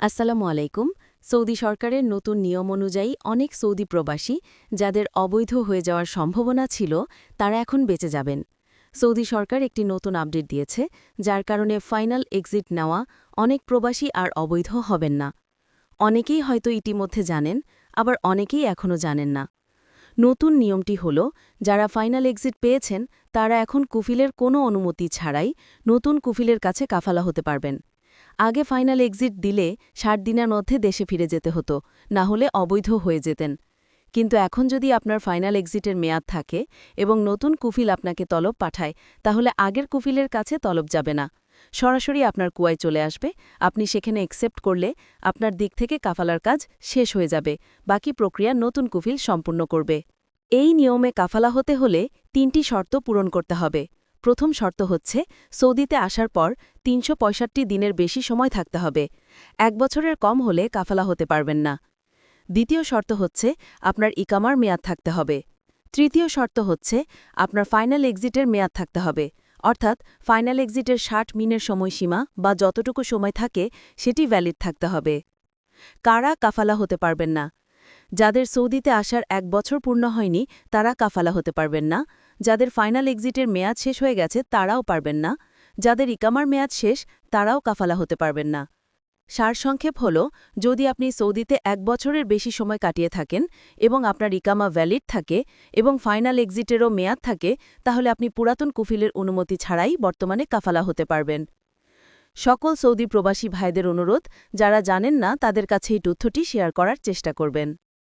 আসসালামু আলাইকুম। সৌদি সরকারের নতুন নিয়ম অনুযায়ী অনেক সৌদি প্রবাসী যাদের অবৈধ হয়ে যাওয়ার সম্ভাবনা ছিল, তারা এখন বেঁচে যাবেন। সৌদি সরকার একটি নতুন আপডেট দিয়েছে, যার কারণে ফাইনাল এক্সিট নেওয়া অনেক প্রবাসী আর অবৈধ হবেন না। অনেকেই হয়তো ইতিমধ্যে জানেন, আবার অনেকেই এখনও জানেন না। নতুন নিয়মটি হল, যারা ফাইনাল এক্সিট পেয়েছেন, তারা এখন কুফিলের কোনো অনুমতি ছাড়াই নতুন কুফিলের কাছে কাফালা হতে পারবেন। আগে ফাইনাল এক্সিট দিলে ষাট দিনের মধ্যে দেশে ফিরে যেতে হতো, না হলে অবৈধ হয়ে যেতেন। কিন্তু এখন যদি আপনার ফাইনাল এক্সিটের মেয়াদ থাকে এবং নতুন কুফিল আপনাকে তলব পাঠায়, তাহলে আগের কুফিলের কাছে তলব যাবে না। সরাসরি আপনার কুয়ায় চলে আসবে, আপনি সেখানে একসেপ্ট করলে আপনার দিক থেকে কাফালার কাজ শেষ হয়ে যাবে, বাকি প্রক্রিয়া নতুন কুফিল সম্পূর্ণ করবে। এই নিয়মে কাফালা হতে হলে তিনটি শর্ত পূরণ করতে হবে। প্রথম শর্ত হচ্ছে, সৌদিতে আসার পর তিনশো দিনের বেশি সময় থাকতে হবে। এক বছরের কম হলে কাফালা হতে পারবেন না। দ্বিতীয় শর্ত হচ্ছে, আপনার ইকামার মেয়াদ থাকতে হবে। তৃতীয় শর্ত হচ্ছে, আপনার ফাইনাল এক্সিটের মেয়াদ থাকতে হবে। অর্থাৎ, ফাইনাল এক্সিটের ষাট মিনের সময়সীমা বা যতটুকু সময় থাকে, সেটি ভ্যালিড থাকতে হবে। কারা কাফালা হতে পারবেন না? যাদের সৌদিতে আসার এক বছর পূর্ণ হয়নি, তারা কাফালা হতে পারবেন না। যাদের ফাইনাল এক্সিটের মেয়াদ শেষ হয়ে গেছে, তারাও পারবেন না। যাদের ইকামার মেয়াদ শেষ, তারাও কাফালা হতে পারবেন না। সারসংক্ষেপ হল, যদি আপনি সৌদিতে এক বছরের বেশি সময় কাটিয়ে থাকেন এবং আপনার ইকামা ভ্যালিড থাকে এবং ফাইনাল এক্সিটেরও মেয়াদ থাকে, তাহলে আপনি পুরাতন কুফিলের অনুমতি ছাড়াই বর্তমানে কাফালা হতে পারবেন। সকল সৌদি প্রবাসী ভাইদের অনুরোধ, যারা জানেন না, তাদের কাছে এই তথ্যটি শেয়ার করার চেষ্টা করবেন।